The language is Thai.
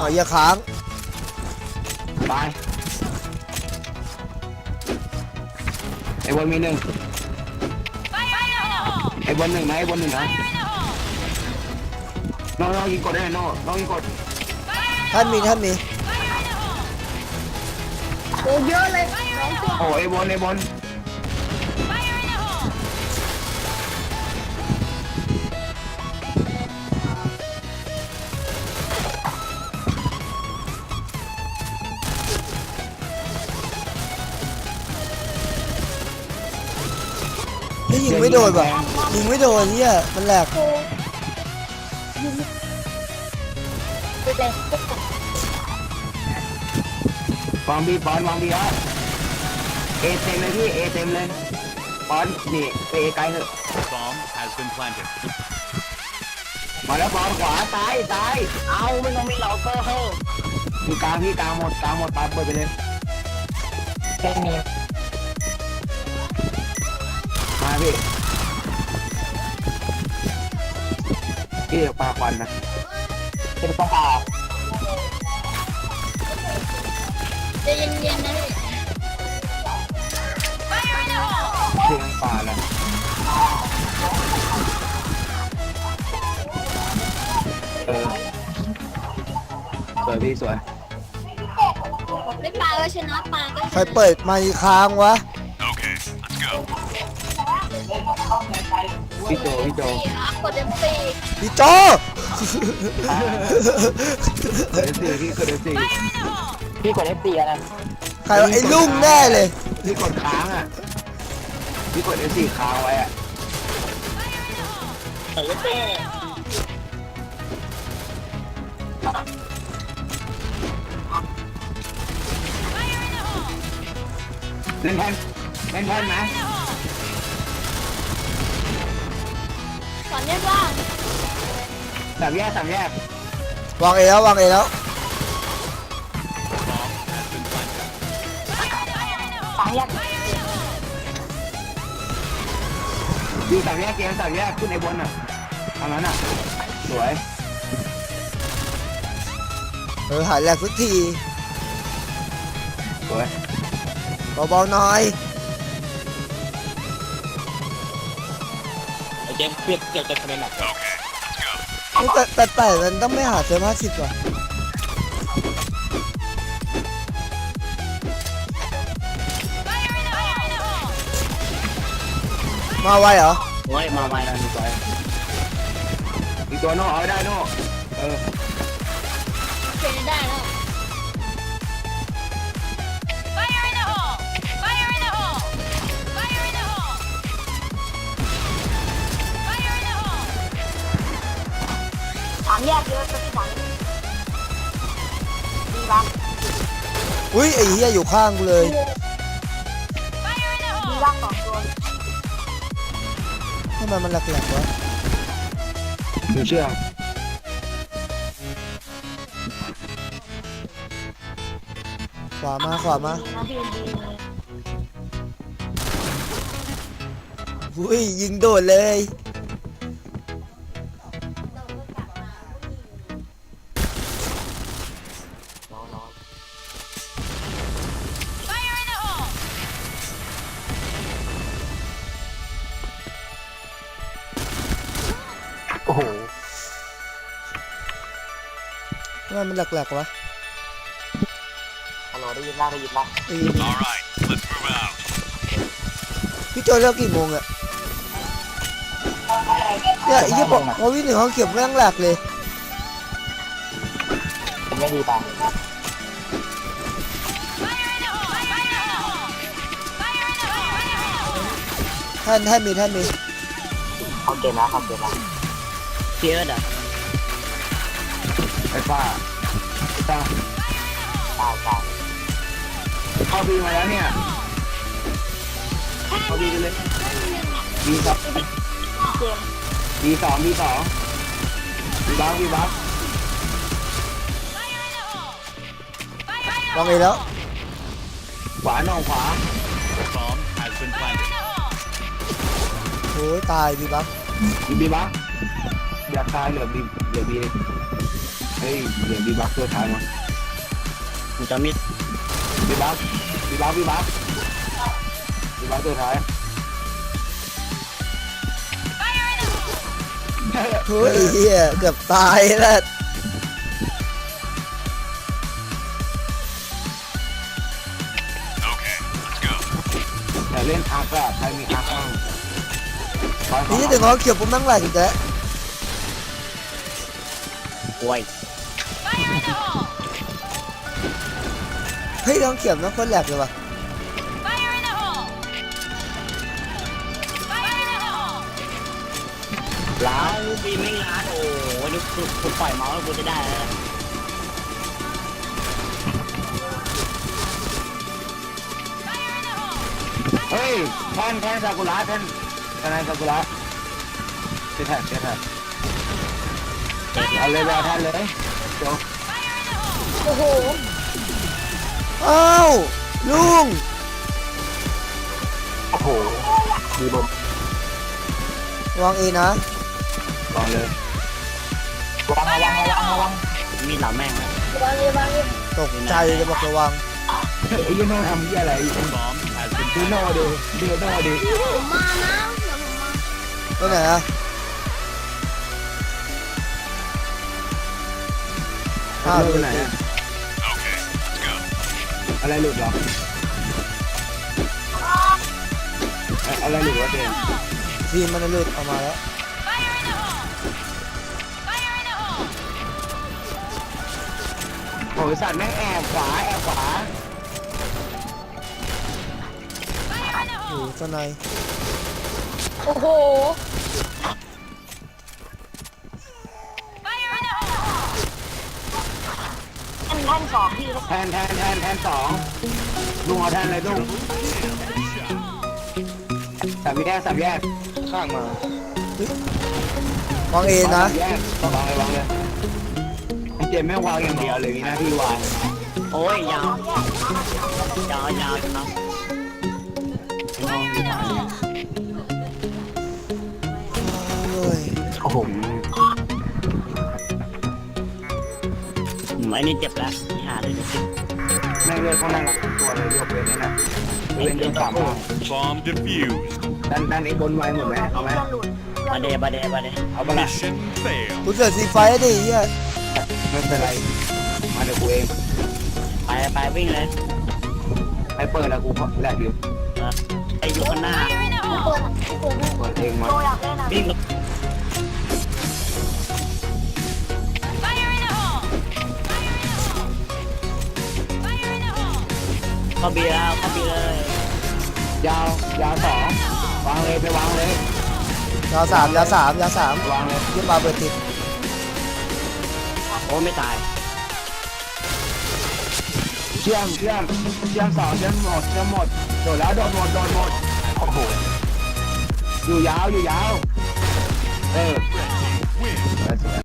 อ๋ออย่าค้างตายไอ้บนมีหนึ่งไอ้บนหนึ่งนะไอ้บนหนึ่งนะน้องน้องยิงกดได้ไหมน้องน้องยิงกดท่านมีท่านมีโอ้เยอะเลยน้องตัวโอ้ไอ้บนไอ้บนเไม่โดนว่ะยิงไม่โดนเฮียมันแหลกโอ้ยิงไปเลยวางบีบอลวางบีอะเอเต็มเลยพี่เอเต็มเลยบอลนี่ไปเอไกลเถอะ Bomb has been planted. มาแล้วบอลขวาซ้ายซ้ายเอาไม่ต้องมีเราเตอร์เฮ้ยพี่กลางพี่กลางหมดกลางหมดปาเปิดไปเลยแค่นี้มาพี่ พี่เดี๋ยวปาควันนะเป็นต้องอาจะเย็นๆนะพี่เพียงปาแล้วเออสวยพี่สวยไม่ปลาก็ชนะปลาก็ใครเปิดไมค์ค้างวะ Okay, let's go. พี่โจพี่โจสี่อะกดเอ็มซีพี่โจเกิดสี่พี่เกิดสี่พี่กดเอฟซีนะใครวะไอ้ลุงแน่เลย พี่กดค้างอะพี่กดสี่ค้างไว้อะเออเต้เล่นแทนเล่นแทนไหมสอนเรียกว่าสามแยกสามแยกวางเอแล้ววางเอแล้ว Bomb has been planted. สามแยกอยู่สามแยกเกมสามแยกขึ้นในบนอะทางนั้นอะ สวยเออหายแหลกสักทีสวยเบาๆหน่อย เจมเครียดเกี่ยวกับคะแนนหนักแต่แต่แต่มันต้องไม่หาเซอร์ห้าสิบว่ะมาไวเหรอโอ้ยมาใหม่ได้สวยอีกตัวโน่เอาได้โน่เออเป็นได้แล้วามแยกเยอะจะที่ไหนดีบ้างอุ้ยไอ้เหี้ยอยู่ข้างกูเลย ดีบ้างสองตัวทำไมมันแหลกๆวะดูเชื่อขวามาขวามานะพี่ดีอุ้ยยิงโดดเลย อ้โหทำไมมันแหลกๆวะฮัลโหลได้ยินบ้างได้ยินบ้างไอ้ All right, let's move out. พี่โจเลิกกี่โมงอะเนี่ยไอ้เหี้ยบอกพอวิ่งถึงห้องเก็บแม่งแหลกเลย ผมไม่ดีป่ะท่านท่านมีท่านมี เข้าเกมแล้วเข้าเกมแล้ว เพียร์ดอะไอ้ป้าไอ้ป้าตายตายเข้าบีมาแล้วเนี่ยเข้าบีกันเลยบีสองเกมบีสองบีสองบีบัฟบีบัฟวางเอแล้ว ขวาหน่องขวา Bomb has been planted. โอ้ยตายพี่บัฟบีบีบัฟ อยากตายเหลือบีเหลือบีเฮ้ยเดี๋ยวบีบักตัวท้ายมามันจะมิดบีบักบีบักบีบักบีบักตัวท้ายเฮ้ยเฮียเกือบตายแล้ว Okay, let's go. แต่เล่นอาร์คอะใครมีอาร์คบ้างบอลนี่ถึงเขาเขียวผมนั่งไหลอีกแล้ว กล้วยเฮ้ยน้องเขียวน้องคนแหลกเลยว่ะล้าวลูกบีไม่ล้าโอ้โหดูกูกูปล่อยเมาส์แล้วกูจะได้แล้วเฮ้ยแทนแทนซากุระแทนแทนซากุระเจ๊แทนเจ๊แทน เอาเลยเอาแทนเลยจบโอ้โหอ้าวลุงโอ้โหดีบมวางเอนะลองเลยระวังระวังระวังระวังมีดเหล่าแม่งนะวางเลยวางเลยตกใจจะบอกระวังไอ้ยี่โน่ทำยี่อะไร Bomb has been ดูโน่ดิดูโน่ดิผมมานะเดี๋ยวผมมาไปไหนอะ อ้าวดูดูไหนอะ Okay, let's go. อะไรหลุดหรอ อะไรหลุดวะเจมทีมมันหลุดออกมาแล้ว โอ้ยสัตว์แม่งแอบขวาแอบขวาโอ้โหตัวในโอ้โห นแท่นสองพี่แล้วแทนแทนแทนแทนสองลุงเอาแทนเลยลุงสามแยกสามแยกข้างมาวางเอนะสามแยกวางเลยวางเลยไอ้เจมไม่งวางอย่างเดียวเลยมีหน้าที่วางโอ้ยยาวยาวยาวจังนะน้องอยู่ไหนเฮ้ยโอ้โห ไอ้นี่เจ็บแล้วที่หาเลยเจ็บแม่งเลยเขานั่งรักตัวเลยยกเว้นนี่นะเว้นเรื่องสามารถ Bomb defused. ดันดันไอ้บนไว้หมดไหมเอาไหมจะหลุดบาเดบาเดบาเดเอาไปละ Mission failed. กูเสือสีไฟดิเฮียไม่เป็นไร มาเดี๋ยวกูเองไปไปวิ่งเลยให้เปิดแล้วกูแลกอยู่เออไออยู่ข้างหน้าเปิดเปิดเปิดเองมาโตอยากเเข้าเบียร์เข้าเบียร์เลยยาวยาวสองวางเลยไปวางเลย ยาวสามยาวสามยาวสามวางเลยยี่ปลาเปิดติดโอ้ไม่ตาย เชื่อมเชื่อมเชื่อมสองเชื่อมหมดเชื่อมหมดโดดแล้วโดดหมดโดดหมดโอ้โหอยู่ยาวอยู่ยาวเออ